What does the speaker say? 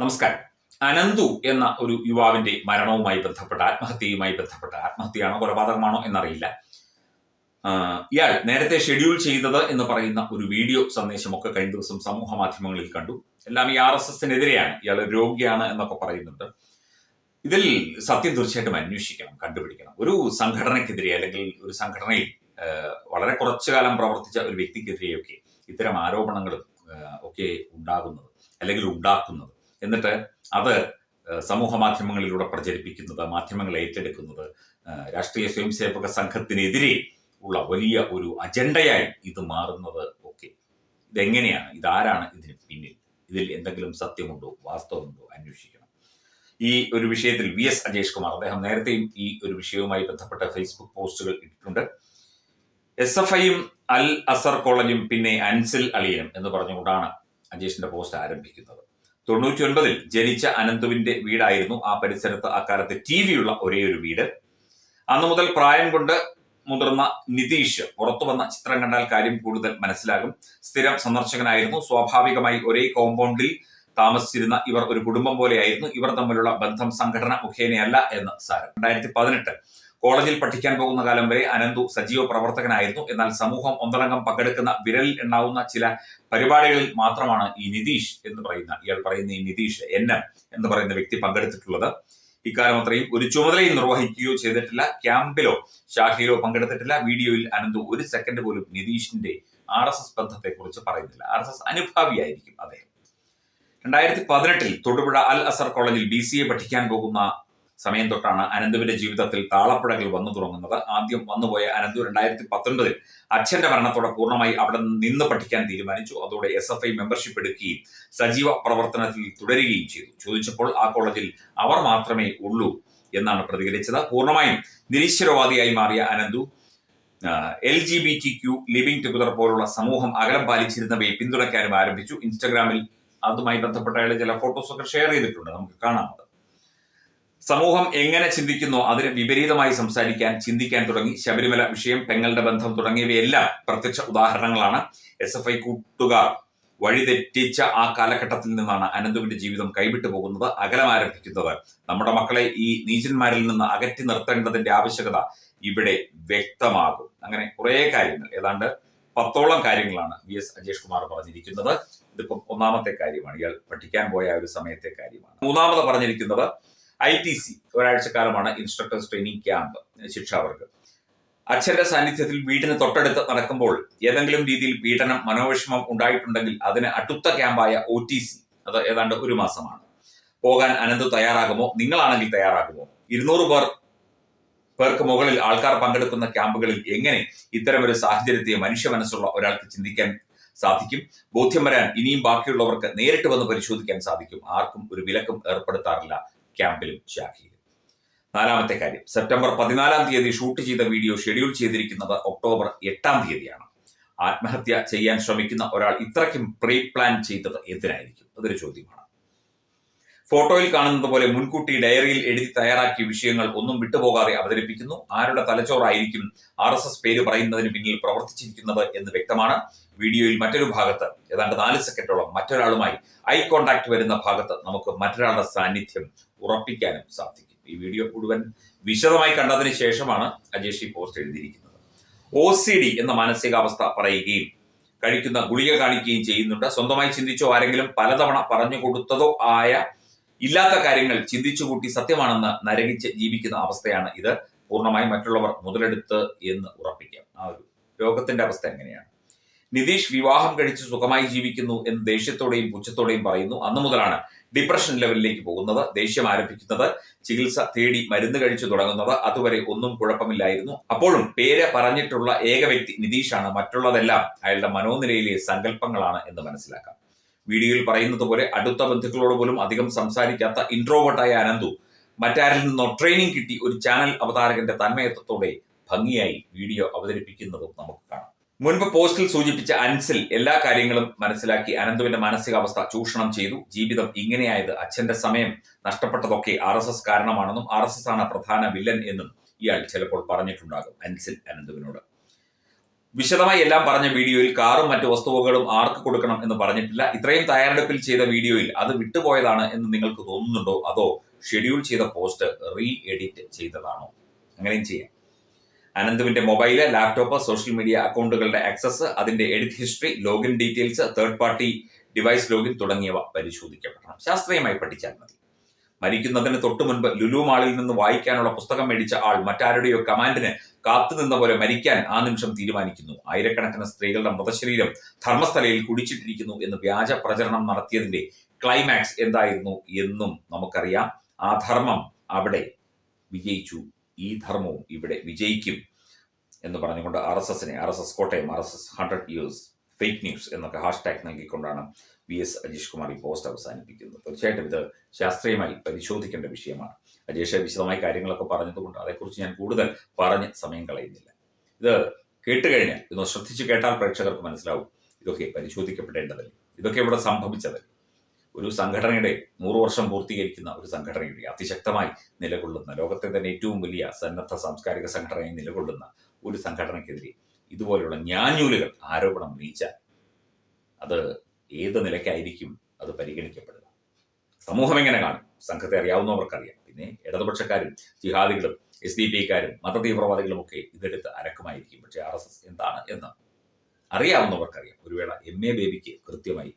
നമസ്കാരം. അനന്തു എന്ന ഒരു യുവാവിന്റെ മരണവുമായി ബന്ധപ്പെട്ട ആത്മഹത്യയുമായി ബന്ധപ്പെട്ട ആത്മഹത്യയാണോ കൊലപാതകമാണോ എന്നറിയില്ല. ഇയാൾ നേരത്തെ ഷെഡ്യൂൾ ചെയ്തത് എന്ന് പറയുന്ന ഒരു വീഡിയോ സന്ദേശമൊക്കെ കഴിഞ്ഞ ദിവസം സമൂഹ മാധ്യമങ്ങളിൽ കണ്ടു. എല്ലാം ഈ ആർ എസ് എസിനെതിരെയാണ്. ഇയാൾ രോഗിയാണ് എന്നൊക്കെ പറയുന്നുണ്ട്. ഇതിൽ സത്യം തീർച്ചയായിട്ടും അന്വേഷിക്കണം കണ്ടുപിടിക്കണം. ഒരു സംഘടനക്കെതിരെ അല്ലെങ്കിൽ ഒരു സംഘടനയിൽ വളരെ കുറച്ചു കാലം പ്രവർത്തിച്ച ഒരു വ്യക്തിക്കെതിരെയൊക്കെ ഇത്തരം ആരോപണങ്ങളും ഒക്കെ ഉണ്ടാകുന്നത് അല്ലെങ്കിൽ ഉണ്ടാക്കുന്നത് എന്നിട്ട് അത് സമൂഹ മാധ്യമങ്ങളിലൂടെ പ്രചരിപ്പിക്കുന്നത് മാധ്യമങ്ങൾ ഏറ്റെടുക്കുന്നത് രാഷ്ട്രീയ സ്വയം സേവക സംഘത്തിനെതിരെ ഉള്ള വലിയ ഒരു അജണ്ടയായി ഇത് മാറുന്നത് ഒക്കെ. ഇതെങ്ങനെയാണ്? ഇതാരാണ് ഇതിന് പിന്നിൽ? ഇതിൽ എന്തെങ്കിലും സത്യമുണ്ടോ? വാസ്തവമുണ്ടോ? അന്വേഷിക്കണം. ഈ ഒരു വിഷയത്തിൽ വി എസ് അജേഷ് കുമാർ അദ്ദേഹം നേരത്തെയും ഈ ഒരു വിഷയവുമായി ബന്ധപ്പെട്ട ഫേസ്ബുക്ക് പോസ്റ്റുകൾ ഇട്ടിട്ടുണ്ട്. എസ് എഫ് ഐയും അൽ അസർ കോളേജും പിന്നെ അൻസിൽ അളിയനും എന്ന് പറഞ്ഞുകൊണ്ടാണ് അജേഷിന്റെ പോസ്റ്റ് ആരംഭിക്കുന്നത്. തൊണ്ണൂറ്റി ഒൻപതിൽ ജനിച്ച അനന്തുവിന്റെ വീടായിരുന്നു ആ പരിസരത്ത് അക്കാലത്ത് ടി വിയുള്ള ഒരേ ഒരു വീട്. അന്നു മുതൽ പ്രായം കൊണ്ട് മുതിർന്ന നിതീഷ് പുറത്തു വന്ന ചിത്രം കണ്ടാൽ കാര്യം കൂടുതൽ മനസ്സിലാകും. സ്ഥിരം സന്ദർശകനായിരുന്നു. സ്വാഭാവികമായി ഒരേ കോമ്പൗണ്ടിൽ താമസിച്ചിരുന്ന ഇവർ ഒരു കുടുംബം പോലെയായിരുന്നു. ഇവർ തമ്മിലുള്ള ബന്ധം സംഘടന മുഖേനയല്ല എന്ന് സാരം. രണ്ടായിരത്തി പതിനെട്ട് കോളേജിൽ പഠിക്കാൻ പോകുന്ന കാലം വരെ അനന്തു സജീവ പ്രവർത്തകനായിരുന്നു. എന്നാൽ സമൂഹം ഒന്നടങ്കം പങ്കെടുക്കുന്ന വിരലിൽ എണ്ണാവുന്ന ചില പരിപാടികളിൽ മാത്രമാണ് ഈ നിതീഷ് എന്ന് പറയുന്ന ഇയാൾ പറയുന്ന ഈ നിതീഷ് എൻ എം എന്ന് പറയുന്ന വ്യക്തി പങ്കെടുത്തിട്ടുള്ളത്. ഇക്കാലം അത്രയും ഒരു ചുമതലയും നിർവഹിക്കുകയോ ചെയ്തിട്ടില്ല ക്യാമ്പിലോ ശാഖയിലോ പങ്കെടുത്തിട്ടില്ല. വീഡിയോയിൽ അനന്തു ഒരു സെക്കൻഡ് പോലും നിതീഷിന്റെ ആർ എസ് എസ് ബന്ധത്തെക്കുറിച്ച് പറയുന്നില്ല. ആർ എസ് എസ് അനുഭാവിയായിരിക്കും അദ്ദേഹം. രണ്ടായിരത്തി പതിനെട്ടിൽ തൊടുപുഴ അൽ അസർ കോളേജിൽ ബി സി എ പഠിക്കാൻ പോകുന്ന സമയം തൊട്ടാണ് അനന്തുവിന്റെ ജീവിതത്തിൽ താളപ്പുഴകൾ വന്നു തുടങ്ങുന്നത്. ആദ്യം വന്നുപോയ അനന്തു രണ്ടായിരത്തി പത്തൊൻപതിൽ അച്ഛന്റെ മരണത്തോടെ പൂർണമായി അവിടെ നിന്ന് പഠിക്കാൻ തീരുമാനിച്ചു. അതോടെ എസ് എഫ് ഐ മെമ്പർഷിപ്പ് എടുക്കുകയും സജീവ പ്രവർത്തനത്തിൽ തുടരുകയും ചെയ്തു. ചോദിച്ചപ്പോൾ ആ കോളേജിൽ അവർ മാത്രമേ ഉള്ളൂ എന്നാണ് പ്രതികരിച്ചത്. പൂർണമായും നിരീശ്വരവാദിയായി മാറിയ Ananthu L G B T Q living together പോലുള്ള സമൂഹം അകലം പാലിച്ചിരുന്നവയെ പിന്തുണയ്ക്കാനും ആരംഭിച്ചു. ഇൻസ്റ്റഗ്രാമിൽ അതുമായി ബന്ധപ്പെട്ട ചില ഫോട്ടോസ് ഒക്കെ ഷെയർ ചെയ്തിട്ടുണ്ട്. നമുക്ക് കാണാം. സമൂഹം എങ്ങനെ ചിന്തിക്കുന്നോ അതിന് വിപരീതമായി സംസാരിക്കാൻ ചിന്തിക്കാൻ തുടങ്ങി. ശബരിമല വിഷയം പെങ്ങളുടെ ബന്ധം തുടങ്ങിയവയെല്ലാം പ്രത്യക്ഷ ഉദാഹരണങ്ങളാണ്. എസ് എഫ് ഐ കൂട്ടുകാർ വഴിതെറ്റിച്ച ആ കാലഘട്ടത്തിൽ നിന്നാണ് അനന്തുവിന്റെ ജീവിതം കൈവിട്ടു പോകുന്നത് അകലം ആരംഭിക്കുന്നത് നമ്മുടെ മക്കളെ ഈ നീചന്മാരിൽ നിന്ന് അകറ്റി നിർത്തേണ്ടതിന്റെ ആവശ്യകത ഇവിടെ വ്യക്തമാകും. അങ്ങനെ കുറേ കാര്യങ്ങൾ. ഏതാണ്ട് പത്തോളം കാര്യങ്ങളാണ് വി എസ് അജേഷ് കുമാർ പറഞ്ഞിരിക്കുന്നത്. ഇതിപ്പം ഒന്നാമത്തെ കാര്യമാണ്. ഇയാൾ പഠിക്കാൻ പോയ ഒരു സമയത്തെ കാര്യമാണ്. മൂന്നാമത് പറഞ്ഞിരിക്കുന്നത് ഐ ടി സി ഒരാഴ്ചക്കാലമാണ് ഇൻസ്ട്രക്ടേഴ്സ് ട്രെയിനിങ് ക്യാമ്പ് ശിക്ഷാവർക്ക്. അച്ഛന്റെ സാന്നിധ്യത്തിൽ വീടിന് തൊട്ടടുത്ത് നടക്കുമ്പോൾ ഏതെങ്കിലും രീതിയിൽ പീഡനം മനോവിഷമം ഉണ്ടായിട്ടുണ്ടെങ്കിൽ അതിന് അടുത്ത ക്യാമ്പായ ഒ ടി സി അത് ഏതാണ്ട് ഒരു മാസമാണ്. പോകാൻ അനന്ത് തയ്യാറാകുമോ? നിങ്ങളാണെങ്കിൽ തയ്യാറാകുമോ? ഇരുന്നൂറ് പേർ പേർക്ക് മുകളിൽ ആൾക്കാർ പങ്കെടുക്കുന്ന ക്യാമ്പുകളിൽ എങ്ങനെ ഇത്തരം ഒരു സാഹചര്യത്തെ മനുഷ്യ മനസ്സുള്ള ഒരാൾക്ക് ചിന്തിക്കാൻ സാധിക്കും? ബോധ്യം വരാൻ ഇനിയും ബാക്കിയുള്ളവർക്ക് നേരിട്ട് വന്ന് പരിശോധിക്കാൻ സാധിക്കും. ആർക്കും ഒരു വിലക്കും ഏർപ്പെടുത്താറില്ല. ക്യാമ്പിലും ഷാഹിയിലും നാലാമത്തെ കാര്യം. സെപ്റ്റംബർ പതിനാലാം തീയതി ഷൂട്ട് ചെയ്ത വീഡിയോ ഷെഡ്യൂൾ ചെയ്തിരിക്കുന്നത് ഒക്ടോബർ എട്ടാം തീയതിയാണ്. ആത്മഹത്യ ചെയ്യാൻ ശ്രമിക്കുന്ന ഒരാൾ ഇത്രയ്ക്കും പ്രീ പ്ലാൻ ചെയ്തത് എന്തിനായിരിക്കും? അതൊരു ചോദ്യമാണ്. ഫോട്ടോയിൽ കാണുന്നത് പോലെ മുൻകൂട്ടി ഡയറിയിൽ എഴുതി തയ്യാറാക്കിയ വിഷയങ്ങൾ ഒന്നും വിട്ടുപോകാതെ അവതരിപ്പിക്കുന്നു. ആരുടെ തലച്ചോറായിരിക്കും ആർ എസ് എസ് പേര് പറയുന്നതിന് പിന്നിൽ പ്രവർത്തിച്ചിരിക്കുന്നത് എന്ന് വ്യക്തമാണ്. വീഡിയോയിൽ മറ്റൊരു ഭാഗത്ത് ഏതാണ്ട് നാല് സെക്കൻഡോളം മറ്റൊരാളുമായി ഐ കോണ്ടാക്ട് വരുന്ന ഭാഗത്ത് നമുക്ക് മറ്റൊരാളുടെ സാന്നിധ്യം ഉറപ്പിക്കാനും സാധിക്കും. ഈ വീഡിയോ മുഴുവൻ വിശദമായി കണ്ടതിന് ശേഷമാണ് അജേഷ് പോസ്റ്റ് എഴുതിയിരിക്കുന്നത്. ഒ സി ഡി എന്ന മാനസികാവസ്ഥ പറയുകയും കഴിക്കുന്ന ഗുളിക കാണിക്കുകയും ചെയ്യുന്നുണ്ട്. സ്വന്തമായി ചിന്തിച്ചോ ആരെങ്കിലും പലതവണ പറഞ്ഞു കൊടുത്തതോ ആയ ഇല്ലാത്ത കാര്യങ്ങൾ ചിന്തിച്ചു കൂട്ടി സത്യമാണെന്ന് നരകിച്ച് ജീവിക്കുന്ന അവസ്ഥയാണ് ഇത്. പൂർണമായി മറ്റുള്ളവർ മുതലെടുത്ത് എന്ന് ഉറപ്പിക്കാം. ആ ഒരു രോഗത്തിന്റെ അവസ്ഥ എങ്ങനെയാണ്? നിതീഷ് വിവാഹം കഴിച്ച് സുഖമായി ജീവിക്കുന്നു എന്ന് ദേഷ്യത്തോടെയും പുച്ഛത്തോടെയും പറയുന്നു. അന്നു മുതലാണ് ഡിപ്രഷൻ ലെവലിലേക്ക് പോകുന്നത് ദേഷ്യം ആരംഭിക്കുന്നത് ചികിത്സ തേടി മരുന്ന് കഴിച്ചു തുടങ്ങുന്നത് അതുവരെ ഒന്നും കുഴപ്പമില്ലായിരുന്നു. അപ്പോഴും പേര് പറഞ്ഞിട്ടുള്ള ഏക വ്യക്തി നിതീഷാണ്. മറ്റുള്ളതെല്ലാം അയാളുടെ മനോനിലയിലെ സങ്കല്പങ്ങളാണ് എന്ന് മനസ്സിലാക്കാം. വീഡിയോയിൽ പറയുന്നത് പോലെ അടുത്ത ബന്ധുക്കളോട് പോലും അധികം സംസാരിക്കാത്ത ഇൻട്രോവേർട്ടായ അനന്തു മറ്റാരിൽ നിന്നോ ട്രെയിനിങ് കിട്ടി ഒരു ചാനൽ അവതാരകന്റെ തന്മയത്വത്തോടെ ഭംഗിയായി വീഡിയോ അവതരിപ്പിക്കുന്നതും നമുക്ക് കാണാം. മുൻപ് പോസ്റ്റിൽ സൂചിപ്പിച്ച അൻസിൽ എല്ലാ കാര്യങ്ങളും മനസ്സിലാക്കി അനന്തുവിന്റെ മാനസികാവസ്ഥ ചൂഷണം ചെയ്തു. ജീവിതം ഇങ്ങനെയായത് അച്ഛന്റെ സമയം നഷ്ടപ്പെട്ടതൊക്കെ ആർ എസ് എസ് കാരണമാണെന്നും ആർ എസ് എസ് ആണ് പ്രധാന വില്ലൻ എന്നും ഇയാൾ ചിലപ്പോൾ പറഞ്ഞിട്ടുണ്ടാകും അൻസിൽ അനന്തുവിനോട്. വിശദമായി എല്ലാം പറഞ്ഞ വീഡിയോയിൽ കാറും മറ്റു വസ്തുവകകളും ആർക്ക് കൊടുക്കണം എന്ന് പറഞ്ഞിട്ടില്ല. ഇത്രയും തയ്യാറെടുപ്പിൽ ചെയ്ത വീഡിയോയിൽ അത് വിട്ടുപോയതാണ് എന്ന് നിങ്ങൾക്ക് തോന്നുന്നുണ്ടോ? അതോ ഷെഡ്യൂൾ ചെയ്ത പോസ്റ്റ് റീ എഡിറ്റ് ചെയ്തതാണോ? അങ്ങനെയും ചെയ്യാം. അനന്തുവിന്റെ മൊബൈൽ ലാപ്ടോപ്പ് സോഷ്യൽ മീഡിയ അക്കൗണ്ടുകളുടെ ആക്സസ് അതിന്റെ edit history login details third party device login തുടങ്ങിയവ പരിശോധിക്കപ്പെടണം. ശാസ്ത്രീയമായി പഠിച്ചാൽ മതി. മരിക്കുന്നതിന് തൊട്ടു മുൻപ് ലുലു മാളിൽ നിന്ന് വായിക്കാനുള്ള പുസ്തകം മേടിച്ച ആൾ മറ്റാരുടെയോ കമാൻഡിന് കാത്തുനിന്ന പോലെ മരിക്കാൻ ആ നിമിഷം തീരുമാനിക്കുന്നു. ആയിരക്കണക്കിന് സ്ത്രീകളുടെ മൃതശരീരം ധർമ്മസ്ഥലയിൽ കുടിച്ചിട്ടിരിക്കുന്നു എന്ന് വ്യാജ പ്രചരണം നടത്തിയതിന്റെ ക്ലൈമാക്സ് എന്തായിരുന്നു എന്നും നമുക്കറിയാം. ആ ധർമ്മം അവിടെ വിജയിച്ചു. ഈ ധർമ്മവും ഇവിടെ വിജയിക്കും എന്ന് പറഞ്ഞുകൊണ്ട് ആർ എസ് എസിനെ R S S Kottayam R S S hundred years fake news എന്നൊക്കെ ഹാഷ്ടാഗ് നൽകിക്കൊണ്ടാണ് വി എസ് അജീഷ് കുമാർ ഈ പോസ്റ്റ് അവസാനിപ്പിക്കുന്നത് തീർച്ചയായിട്ടും ഇത് ശാസ്ത്രീയമായി പരിശോധിക്കേണ്ട വിഷയമാണ്. അജീഷ് വിശദമായ കാര്യങ്ങളൊക്കെ പറഞ്ഞതുകൊണ്ട് അതേക്കുറിച്ച് ഞാൻ കൂടുതൽ പറഞ്ഞ് സമയം കളയുന്നില്ല. ഇത് കേട്ടുകഴിഞ്ഞാൽ ഇതൊന്ന് ശ്രദ്ധിച്ച് കേട്ടാൽ പ്രേക്ഷകർക്ക് മനസ്സിലാവും ഇതൊക്കെ പരിശോധിക്കപ്പെടേണ്ടതല്ലേ? ഇതൊക്കെ ഇവിടെ സംഭവിച്ചതല്ലേ? ഒരു സംഘടനയുടെ നൂറു വർഷം പൂർത്തീകരിക്കുന്ന ഒരു സംഘടനയുടെ അതിശക്തമായി നിലകൊള്ളുന്ന ലോകത്തെ തന്നെ ഏറ്റവും വലിയ സന്നദ്ധ സാംസ്കാരിക സംഘടനയായി നിലകൊള്ളുന്ന ഒരു സംഘടനയ്ക്കെതിരെ ഇതുപോലുള്ള ഞാഞ്ഞൂലുകൾ ആരോപണം ഉന്നയിച്ചാൽ അത് ഏത് നിലയ്ക്കായിരിക്കും അത് പരിഗണിക്കപ്പെടുക? സമൂഹം എങ്ങനെ കാണും? സംഘത്തെ അറിയാവുന്നവർക്കറിയാം പിന്നെ ഇടതുപക്ഷക്കാരും ജിഹാദികളും എസ് ഡി പിക്കാരും മതതീവ്രവാദികളും ഒക്കെ ഇതെടുത്ത് അരക്കമായിരിക്കും. പക്ഷേ ആർ എസ് എസ് എന്താണ് എന്ന് അറിയാവുന്നവർക്കറിയാം. ഒരു വേള എം എ ബേബിക്ക് കൃത്യമായി